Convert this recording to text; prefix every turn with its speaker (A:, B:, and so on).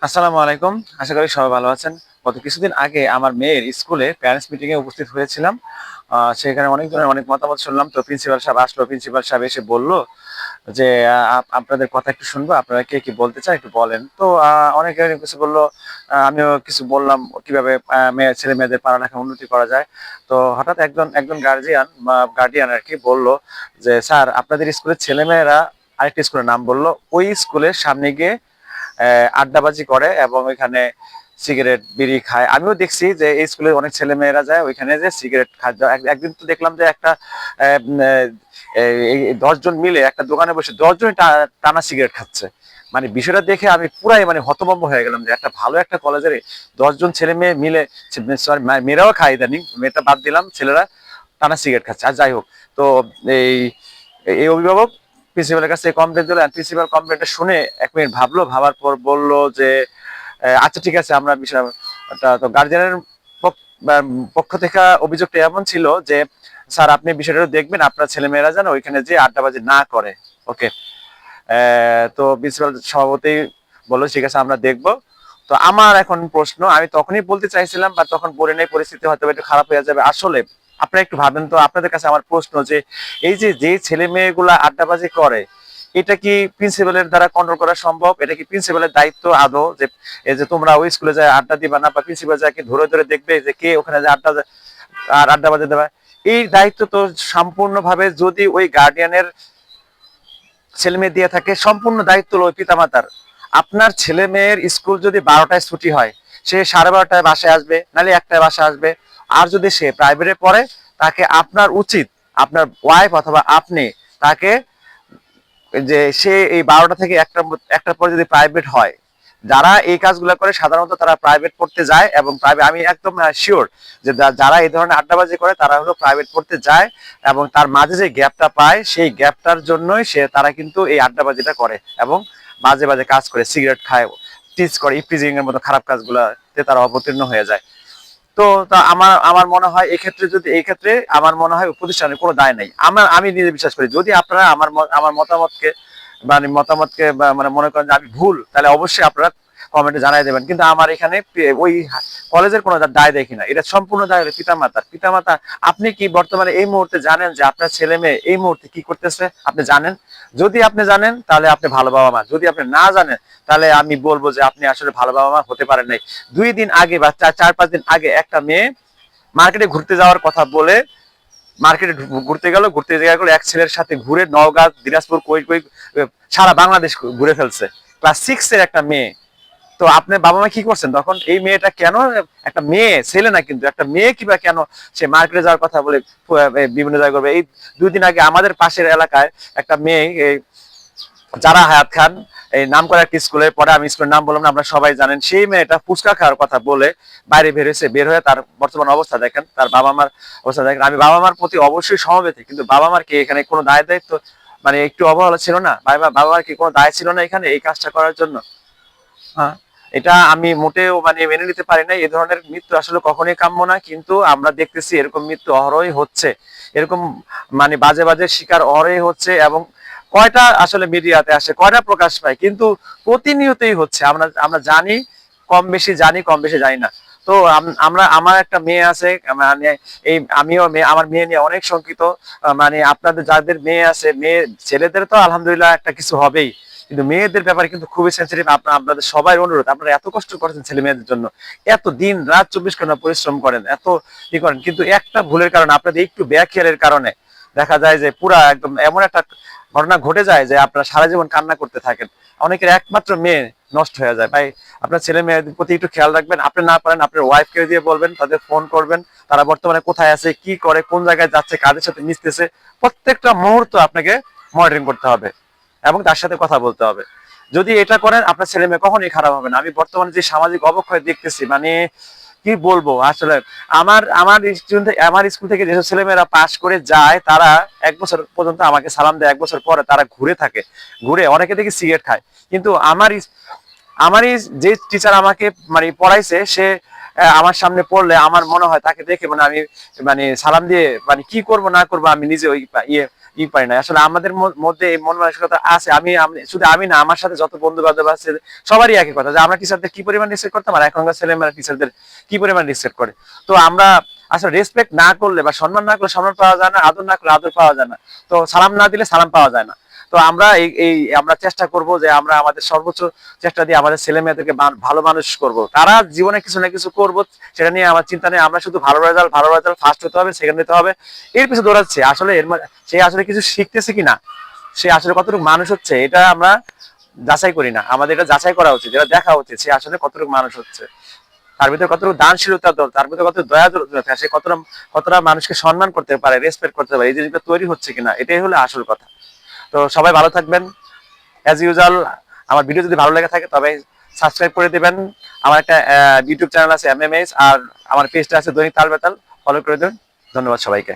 A: আসসালামু আলাইকুম। আশা করি সবাই ভালো আছেন। গত কিছুদিন আগে আমার মেয়ের স্কুলে প্যারেন্টস মিটিং এ উপস্থিত হয়েছিলাম। সেখানে অনেক ধরনের অনেক মতামত শুনলাম। তো প্রিন্সিপাল সাহেব আসলো। প্রিন্সিপাল সাহেব এসে বলল যে আপ- আপনাদের কথা একটু শুনব। আপনারা কে কি বলতে চান একটু বলেন। তো অনেকে কিছু বলল। আমিও কিছু বললাম কীভাবে মেয়ে, ছেলে মেয়েদের পড়ালেখা উন্নতি করা যায়। তো হঠাৎ একজন একজন গার্জিয়ান গার্ডিয়ান আর কি বলল যে, স্যার, আপনাদের স্কুলের ছেলেমেয়েরা আরেকটা স্কুলের নাম বলল। ওই স্কুলের সামনে গিয়ে আড্ডাবাজি করে এবং ওইখানে সিগারেট, বিড়ি খায়। আমিও দেখছি যে এই স্কুলে অনেক ছেলে মেয়েরা যায়, ওইখানে যে সিগারেট খায়। একদিন তো দেখলাম যে একটা দশজন মিলে একটা দোকানে বসে দশজনই টানা সিগারেট খাচ্ছে। মানে বিষয়টা দেখে আমি পুরাই মানে হতভম্ব হয়ে গেলাম যে একটা ভালো একটা কলেজের দশজন ছেলে মেয়ে মিলে সরি মেয়েরাও খায় ইদানিং, মেয়েটা বাদ দিলাম, ছেলেরা টানা সিগারেট খাচ্ছে। আর যাই হোক, তো এই এই অভিভাবক প্রিন্সিপালের কাছে কমপ্লেন দিল প্রিন্সিপাল কমপ্লেনটা শুনে এক মিনিট ভাবলো, ভাবার পর বলল যে আচ্ছা ঠিক আছে, আমরা তো গার্জিয়ানের পক্ষ থেকে অভিযোগটা এমন ছিল যে, স্যার আপনি বিষয়টা দেখবেন, আপনার ছেলেমেয়েরা যেন ওইখানে যে আড্ডাবাজি না করে। ওকে তো প্রিন্সিপাল সভাপতি বলল, ঠিক আছে, আমরা দেখব। তো আমার এখন প্রশ্ন, আমি তখনই বলতে চাইছিলাম বা তখন বলে নেই, পরিস্থিতি হয়তো একটু খারাপ হয়ে যাবে। আসলে আপনারা একটু ভাবেন তো, আপনাদের কাছে আমার প্রশ্ন যে, এই যে যে ছেলে মেয়েগুলা আড্ডাবাজি করে, এটা কি প্রিন্সিপালের দ্বারা কন্ট্রোল করা সম্ভব? এটা কি প্রিন্সিপালের দায়িত্ব আদৌ? যে, এই যে তোমরা ওই স্কুলে যায় আড্ডা দিবা না, বা প্রিন্সিপাল যায় কি ধরে ধরে দেখবে যে কে ওখানে যে আড্ডা আর আড্ডা বাজে দেবে? এই দায়িত্ব তো সম্পূর্ণভাবে যদি ওই গার্ডিয়ানের ছেলে মেয়ে দিয়ে থাকে, সম্পূর্ণ দায়িত্ব হলো পিতামাতার। আপনার ছেলে মেয়ের স্কুল যদি বারোটায় ছুটি হয়, সে সাড়ে বারোটায় বাসায় আসবে, নাহলে একটায় বাসায় আসবে। আর যদি সে প্রাইভেটে পড়ে, তাকে আপনার উচিত, আপনার ওয়াইফ অথবা আপনি তাকে যে সে এই বারোটা থেকে একটা একটার পরে যদি প্রাইভেট হয়, যারা এই কাজগুলো করে, সাধারণত তারা প্রাইভেট পড়তে যায় এবং প্রাইভেট আমি একদম শিওর যে যারা এই ধরনের আড্ডাবাজি করে, তারা হলো প্রাইভেট পড়তে যায় এবং তার মাঝে যে গ্যাপটা পায়, সেই গ্যাপটার জন্যই সে, তারা কিন্তু এই আড্ডাবাজিটা করে এবং বাজে বাজে কাজ করে সিগারেট খায় টিচ করে ইফটিজিং এর মতো খারাপ কাজগুলোতে তারা অবতীর্ণ হয়ে যায়। তো তা আমার আমার মনে হয় এক্ষেত্রে ক্ষেত্রে যদি, এক্ষেত্রে ক্ষেত্রে আমার মনে হয় প্রতিষ্ঠানের কোনো দায় নেই। আমার, আমি নিজে বিশ্বাস করি, যদি আপনারা আমার আমার মতামতকে মানে মতামতকে মানে মনে করেন যে আমি ভুল, তাহলে অবশ্যই আপনারা কমেন্টে জানাই দেবেন। কিন্তু আমার এখানে ওই কলেজের কোনো দায় দেখি না। এটা সম্পূর্ণ দায় হলো পিতামাতার। পিতামাতা, আপনি কি বর্তমানে এই মুহূর্তে জানেন যে আপনার ছেলে মেয়ে এই মুহূর্তে কি করতেছে? আপনি জানেন? যদি আপনি জানেন, তাহলে আপনি ভালো বাবা মা। যদি আপনি না জানেন, তাহলে আমি বলব যে আপনি আসলে ভালো বাবা মা হতে পারেন নাই। দুই দিন আগে বা চার পাঁচ দিন আগে একটা মেয়ে মার্কেটে ঘুরতে যাওয়ার কথা বলে মার্কেটে ঘুরতে গেল। ঘুরতে গেল, এক ছেলের সাথে ঘুরে নওগাঁ, দিনাজপুর, কই কই, সারা বাংলাদেশ ঘুরে ফেলছে। ক্লাস সিক্স এর একটা মেয়ে তো আপনি বাবা মা কি করছেন? তখন এই মেয়েটা কেন, একটা মেয়ে, ছেলে না কিন্তু, একটা মেয়ে কিবা কেন সে মার্কেটে যাওয়ার কথা বলে বিভিন্ন জায়গায় করবে। এই দুই দিন আগে আমাদের পাশের এলাকায় একটা মেয়ে এই যারা হায়াত খান, এই নাম করা একটি স্কুলে পরে আমি স্কুলের নাম বললাম না, আপনারা সবাই জানেন, সেই মেয়েটা ফুচকা খাওয়ার কথা বলে বাইরে বের হয়েছে, বের হয়ে তার বর্তমান অবস্থা দেখেন, তার বাবা মার অবস্থা দেখেন। আমি বাবা মার প্রতি অবশ্যই সমবেতি, কিন্তু বাবা মার কি এখানে কোনো দায় দায়িত্ব? মানে একটু অবহেলা ছিল না? বাবা মার কি কোনো দায় ছিল না এখানে এই কাজটা করার জন্য? হ্যাঁ। এটা আমি মোটেও মানে মেনে নিতে পারি না এই ধরনের মৃত্যু আসলে কখনোই কাম্য না, কিন্তু আমরা দেখতেছি এরকম মৃত্যু অহরই হচ্ছে। এরকম মানে বাজে বাজে শিকার অহরই হচ্ছে এবং কয়টা আসলে মিডিয়াতে আসে, কয়টা প্রকাশ পায়, কিন্তু প্রতিনিয়তই হচ্ছে। আমরা আমরা জানি, কম বেশি জানি, কম বেশি জানি না। তো আমরা, আমার একটা মেয়ে আছে মানে এই আমিও মেয়ে, আমার মেয়ে নিয়ে অনেক শঙ্কিত। মানে আপনাদের, যাদের মেয়ে আছে, মেয়ে, ছেলেদের তো আলহামদুলিল্লাহ একটা কিছু হবেই। কিন্তু মেয়েদের ব্যাপারে কিন্তু খুবই সেন্সিটিভ আপনার আপনাদের সবাই অনুরোধ। আপনারা এত কষ্ট করেছেন ছেলে মেয়েদের জন্য। এত দিন রাত চব্বিশ ঘণ্টা পরিশ্রম করেন, এত ই করেন। কিন্তু একটা ভুলের কারণে, আপনাদের একটু ব্যাখিয়ালের কারণে দেখা যায় যে পুরা একদম এমন একটা ঘটনা ঘটে যায় যে আপনারা সারা জীবন কান্না করতে থাকেন। অনেকের একমাত্র মেয়ে নষ্ট হয়ে যায়। ভাই, আপনার ছেলে মেয়েদের প্রতি একটু খেয়াল রাখবেন। আপনি না পারেন, আপনার ওয়াইফকে দিয়ে বলবেন, তাদের ফোন করবেন। তারা বর্তমানে কোথায় আছে, কি করে, কোন জায়গায় যাচ্ছে, কাদের সাথে মিশতেছে, প্রত্যেকটা মুহূর্ত আপনাকে মনিটরিং করতে হবে। এবং তার সাথে কথা বলতে হবে। যদি এটা করেন, আপনার ছেলে মেয়ে কখনই খারাপ হবে না। আমি বর্তমানে যে সামাজিক অবক্ষয় দেখতেছি মানে কি বলব, আসলে আমার আমার স্কুল থেকে, আমার স্কুল থেকে যেসব ছেলেমেয়েরা পাশ করে যায়, তারা এক বছর পর্যন্ত আমাকে সালাম দেয়। এক বছর পরে তারা ঘুরে থাকে। ঘুরে অনেকে দেখি সিগারেট খায়। কিন্তু আমার আমারই যে টিচার আমাকে মানে পড়াইছে, সে আমার সামনে পড়লে আমার মনে হয় তাকে দেখে মানে আমি মানে সালাম দিয়ে মানে কি করব না করব আমি নিজে ওই ইয়ে ই পারি না। আসলে আমাদের মধ্যে এই মন মানসিকতা আছে। আমি শুধু আমি না, আমার সাথে যত বন্ধু বান্ধব আছে, সবারই একই কথা যে আমরা টিচারদের কি পরিমাণ রেসপেক্ট করতাম আর এখনকার ছেলেমেয়েরা টিচারদের কি পরিমাণ রেসপেক্ট করে। তো আমরা আসলে রেসপেক্ট না করলে বা সম্মান না করলে সম্মান পাওয়া যায় না, আদর না করলে আদর পাওয়া যায় না। তো সালাম না দিলে সালাম পাওয়া যায় না। তো আমরা এই আমরা চেষ্টা করব যে আমরা আমাদের সর্বোচ্চ চেষ্টা দিয়ে আমাদের ছেলে মেয়েদেরকে ভালো মানুষ করব। তারা জীবনে কিছু না কিছু করব, সেটা নিয়ে আমার চিন্তা নেই। আমরা শুধু ভালো রেজাল্ট ভালো রেজাল্ট ফার্স্ট হতে হবে সেকেন্ড হতে হবে। এর পিছনে দৌড়াচ্ছে। আসলে এর সে আসলে কিছু শিখতেছে কিনা? সে আসলে কতটুকু মানুষ হচ্ছে? এটা আমরা যাচাই করি না। আমাদের এটা যাচাই করা উচিত। এটা দেখা উচিত সে আসলে কতটুকু মানুষ হচ্ছে। তার ভিতরে কতটুকু দানশীলতা দল তার ভিতরে কত দয়া দরতা সে কতটা কতটা মানুষকে সম্মান করতে পারে রেসপেক্ট করতে পারে, এই জিনিসটা তৈরি হচ্ছে কিনা? এটাই হলো আসল কথা। তো সবাই ভালো থাকবেন। অ্যাজ ইউজুয়াল আমার ভিডিও যদি ভালো লেগে থাকে, তবে সাবস্ক্রাইব করে দেবেন। আমার একটা ইউটিউব চ্যানেল আছে এমএমএস আর আমার পেজটা আছে দৈনিক তাল বেতাল। ফলো করে দেবেন। ধন্যবাদ সবাইকে।